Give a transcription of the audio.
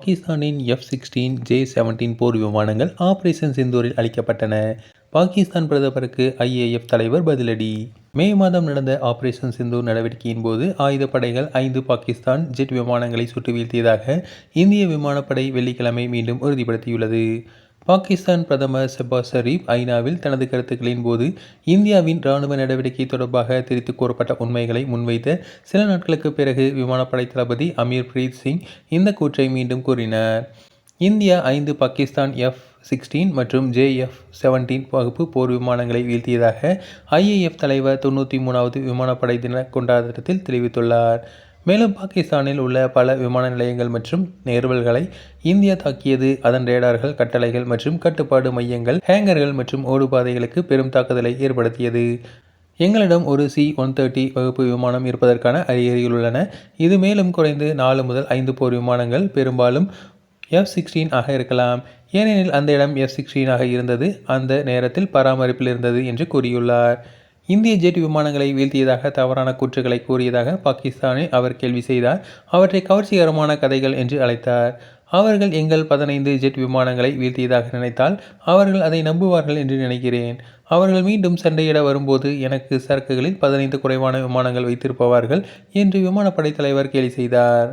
பாகிஸ்தானின் F sixteen J seventeen போர் விமானங்கள் ஆபரேஷன் சிந்தூரில் அளிக்கப்பட்டன. பாகிஸ்தான் பிரதமருக்கு ஐஏஎஃப் தலைவர் பதிலடி. மே மாதம் நடந்த ஆபரேஷன் சிந்தூர் நடவடிக்கையின் போது ஆயுதப்படைகள் ஐந்து பாகிஸ்தான் ஜெட் விமானங்களை சுட்டு வீழ்த்தியதாக இந்திய விமானப்படை வெள்ளிக்கிழமை மீண்டும் உறுதிப்படுத்தியுள்ளது. பாகிஸ்தான் பிரதமர் செபா ஷரீப் ஐநாவில் தனது கருத்துக்களின் போது இந்தியாவின் ராணுவ நடவடிக்கை தொடர்பாக திரித்து கூறப்பட்ட உண்மைகளை முன்வைத்த சில நாட்களுக்கு பிறகு விமானப்படை தளபதி அமீர் பிரீத் சிங் இந்த கூற்றை மீண்டும் கூறினார். இந்தியா ஐந்து பாகிஸ்தான் எஃப் சிக்ஸ்டீன் மற்றும் ஜேஎஃப் செவன்டீன் வகுப்பு போர் விமானங்களை வீழ்த்தியதாக ஐஏஎஃப் தலைவர் தொண்ணூற்றி மூணாவது விமானப்படை தின கொண்டாட்டத்தில் தெரிவித்துள்ளார். மேலும் பாகிஸ்தானில் உள்ள பல விமான நிலையங்கள் மற்றும் நேர்வல்களை இந்தியா தாக்கியது. அதன் ரேடார்கள் கட்டளைகள் மற்றும் கட்டுப்பாடு மையங்கள் ஹேங்கர்கள் மற்றும் ஓடுபாதைகளுக்கு பெரும் தாக்குதலை ஏற்படுத்தியது. எங்களிடம் ஒரு சி ஒன் தேர்ட்டி வகுப்பு விமானம் இருப்பதற்கான அறிகுறிகள் உள்ளன. இது மேலும் குறைந்து நாலு முதல் ஐந்து போர் விமானங்கள் பெரும்பாலும் எஃப் சிக்ஸ்டீன் ஆக இருக்கலாம். ஏனெனில் அந்த இடம் எஃப் சிக்ஸ்டீனாக இருந்தது. அந்த நேரத்தில் பராமரிப்பில் இருந்தது என்று கூறியுள்ளார். இந்திய ஜெட் விமானங்களை வீழ்த்தியதாக தவறான கூற்றுகளை கூறியதாக பாகிஸ்தானை அவர் கேள்வி செய்தார். அவற்றை கவர்ச்சிகரமான கதைகள் என்று அழைத்தார். அவர்கள் எங்கள் பதினைந்து ஜெட் விமானங்களை வீழ்த்தியதாக நினைத்தால் அவர்கள் அதை நம்புவார்கள் என்று நினைக்கிறேன். அவர்கள் மீண்டும் சண்டையிட வரும்போது எனக்கு சரக்குகளில் பதினைந்து குறைவான விமானங்கள் வைத்திருப்பவார்கள் என்று விமானப்படை தலைவர் கேலி செய்தார்.